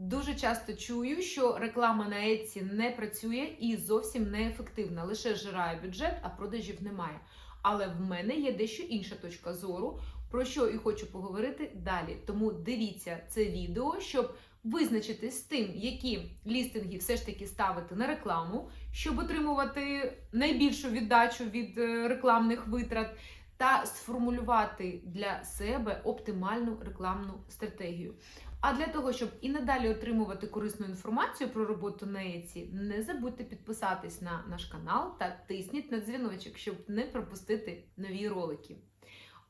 Дуже часто чую, що реклама на Etsy не працює і зовсім не ефективна, лише жирає бюджет, а продажів немає. Але в мене є дещо інша точка зору, про що і хочу поговорити далі. Тому дивіться це відео, щоб визначити з тим, які лістинги все ж таки ставити на рекламу, щоб отримувати найбільшу віддачу від е, рекламних витрат, та сформулювати для себе оптимальну рекламну стратегію. А для того, щоб і надалі отримувати корисну інформацію про роботу Etsy, не забудьте підписатись на наш канал та тисніть на дзвіночок, щоб не пропустити нові ролики.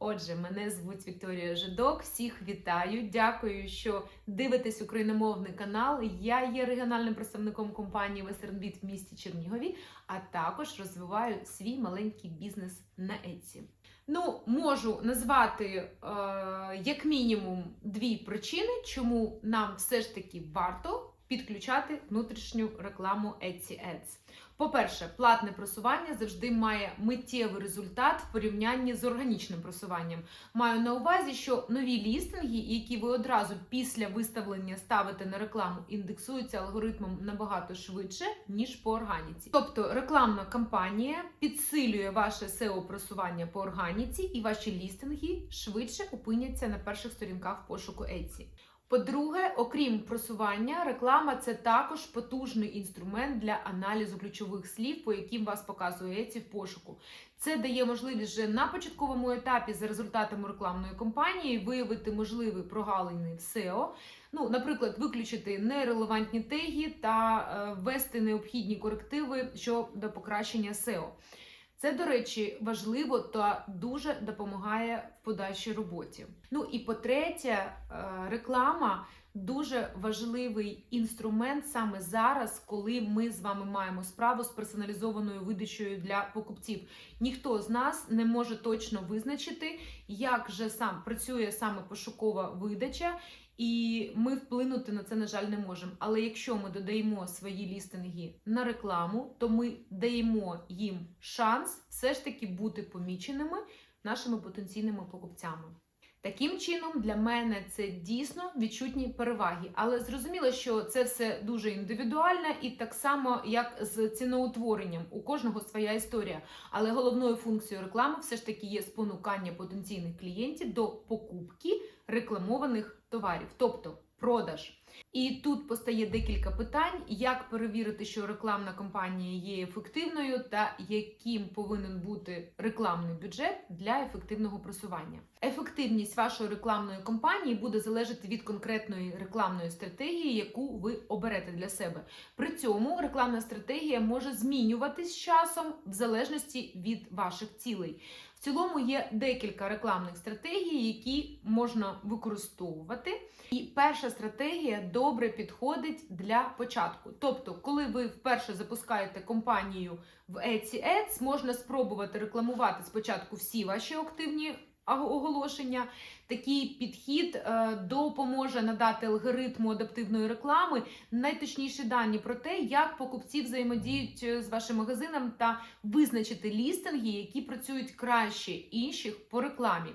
Отже, мене звуть Вікторія Жидок. Всіх вітаю. Дякую, що дивитесь україномовний канал. Я є регіональним представником компанії WesternBit в місті Чернігові, а також розвиваю свій маленький бізнес на Etsy. Ну, можу назвати е, як мінімум дві причини, чому нам все ж таки варто підключати внутрішню рекламу Etsy Ads. По-перше, платне просування завжди має миттєвий результат в порівнянні з органічним просуванням. Маю на увазі, що нові лістинги, які ви одразу після виставлення ставите на рекламу, індексуються алгоритмом набагато швидше, ніж по органіці. Тобто рекламна кампанія підсилює ваше SEO просування по органіці, і ваші лістинги швидше опиняться на перших сторінках пошуку Etsy. По-друге, окрім просування, реклама це також потужний інструмент для аналізу ключових слів, по яким вас показує Etsy в пошуку. Це дає можливість вже на початковому етапі за результатами рекламної кампанії виявити можливі прогалини в SEO. Ну, наприклад, виключити нерелевантні теги та е, ввести необхідні корективи щодо покращення SEO. Це, до речі, важливо та дуже допомагає в подальшій роботі. Ну і по-третє, е, реклама дуже важливий інструмент саме зараз, коли ми з вами маємо справу з персоналізованою видачею для покупців. Ніхто з нас не може точно визначити, як же сам працює саме пошукова видача. І ми вплинути на це, на жаль, не можемо. Але якщо ми додаємо свої лістинги на рекламу, то ми даємо їм шанс все ж таки бути поміченими нашими потенційними покупцями. Таким чином, для мене це дійсно відчутні переваги. Але зрозуміло, що це все дуже індивідуально і так само, як з ціноутворенням. У кожного своя історія. Але головною функцією реклами все ж таки є спонукання потенційних клієнтів до покупки рекламованих товарів, тобто продаж. І тут постає декілька питань: як перевірити, що рекламна кампанія є ефективною, та яким повинен бути рекламний бюджет для ефективного просування. Ефективність вашої рекламної кампанії буде залежати від конкретної рекламної стратегії, яку ви оберете для себе. При цьому рекламна стратегія може змінюватись з часом в залежності від ваших цілей. В цілому є декілька рекламних стратегій, які можна використовувати. І перша стратегія добре підходить для початку. Тобто, коли ви вперше запускаєте компанію в Etsy Ads, можна спробувати рекламувати спочатку всі ваші активні оголошення. Такий підхід е, допоможе надати алгоритму адаптивної реклами найточніші дані про те, як покупці взаємодіють е, з вашим магазином та визначити лістинги, які працюють краще інших по рекламі.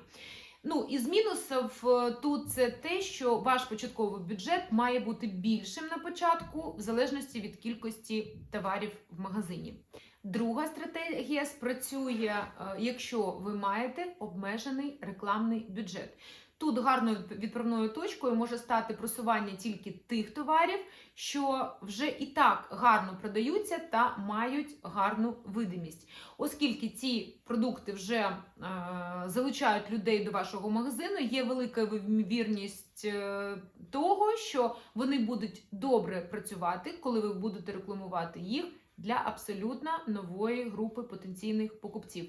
Ну, із мінусів е, тут це те, що ваш початковий бюджет має бути більшим на початку, в залежності від кількості товарів в магазині. Друга стратегія спрацює, якщо ви маєте обмежений рекламний бюджет. Тут гарною відправною точкою може стати просування тільки тих товарів, що вже і так гарно продаються та мають гарну видимість. Оскільки ці продукти вже е, залучають людей до вашого магазину, є велика ймовірність е, того, що вони будуть добре працювати, коли ви будете рекламувати їх для абсолютно нової групи потенційних покупців.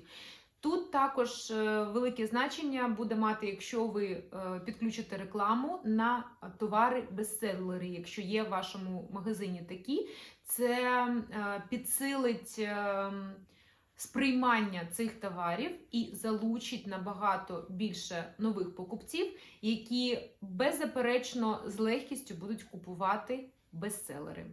Тут також е, велике значення буде мати, якщо ви е, підключите рекламу на товари бестселери, якщо є в вашому магазині такі, це е, підсилить сприймання цих товарів і залучить набагато більше нових покупців, які беззаперечно з легкістю будуть купувати бестселери.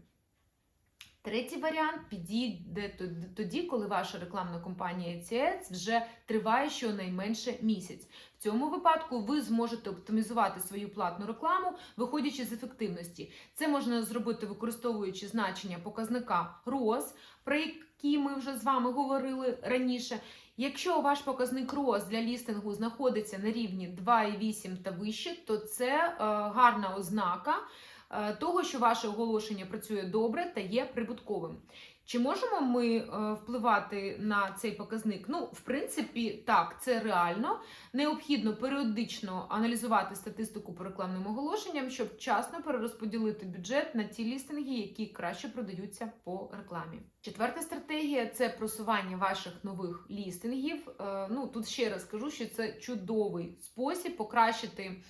Третій варіант підійде тоді- коли ваша рекламна кампанія ACS вже триває щонайменше місяць. В цьому випадку ви зможете оптимізувати свою платну рекламу, виходячи з ефективності. Це можна зробити, використовуючи значення показника ROAS, про які ми вже з вами говорили раніше. Якщо ваш показник ROAS для лістингу знаходиться на рівні 2,8 та вище, то це е, гарна ознака того, що ваше оголошення працює добре та є прибутковим. Чи можемо ми е, впливати на цей показник? Ну, в принципі, так, це реально. Необхідно періодично аналізувати статистику по рекламним оголошенням, щоб вчасно перерозподілити бюджет на ті лістинги, які краще продаються по рекламі. Четверта стратегія це просування ваших нових лістингів. Е, Ну тут ще раз скажу, що це чудовий спосіб покращити е,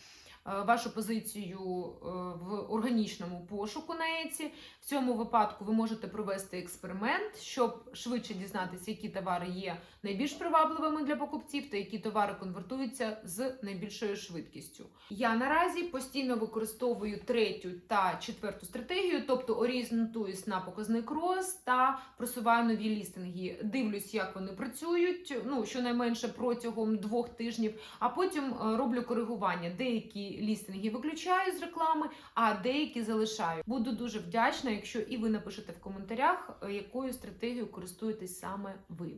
вашу позицію е, в органічному пошуку на Еці. В цьому випадку ви можете провести експеримент, щоб швидше дізнатися, які товари є найбільш привабливими для покупців та які товари конвертуються з найбільшою швидкістю. Я наразі постійно використовую третю та четверту стратегію, тобто орієнтуюсь на показник ROAS та просуваю нові лістинги. Дивлюсь, як вони працюють, ну щонайменше протягом двох тижнів, а потім е, роблю коригування. Деякі лістинги виключаю з реклами, а деякі залишаю. Буду дуже вдячна, якщо і ви напишете в коментарях, е, якою стратегією користуєтесь саме ви.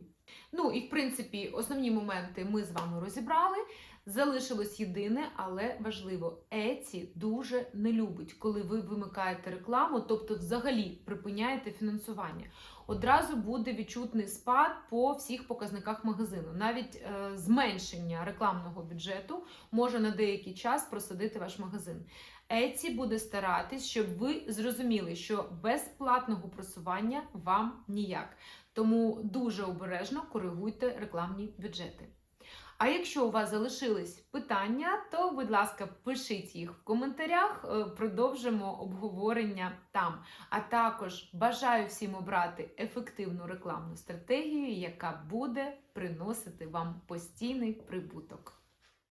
Ну і в принципі, основні моменти ми з вами розібрали. Залишилось єдине, але важливо. Еці дуже не любить, коли ви вимикаєте рекламу, тобто взагалі припиняєте фінансування. Одразу буде відчутний спад по всіх показниках магазину. Навіть е, зменшення рекламного бюджету може на деякий час просадити ваш магазин. Еці буде старатись, щоб ви зрозуміли, що без платного просування вам ніяк. Тому дуже обережно коригуйте рекламні бюджети. А якщо у вас залишились питання, то, будь ласка, пишіть їх в коментарях, е, продовжимо обговорення там. А також бажаю всім обрати ефективну рекламну стратегію, яка буде приносити вам постійний прибуток.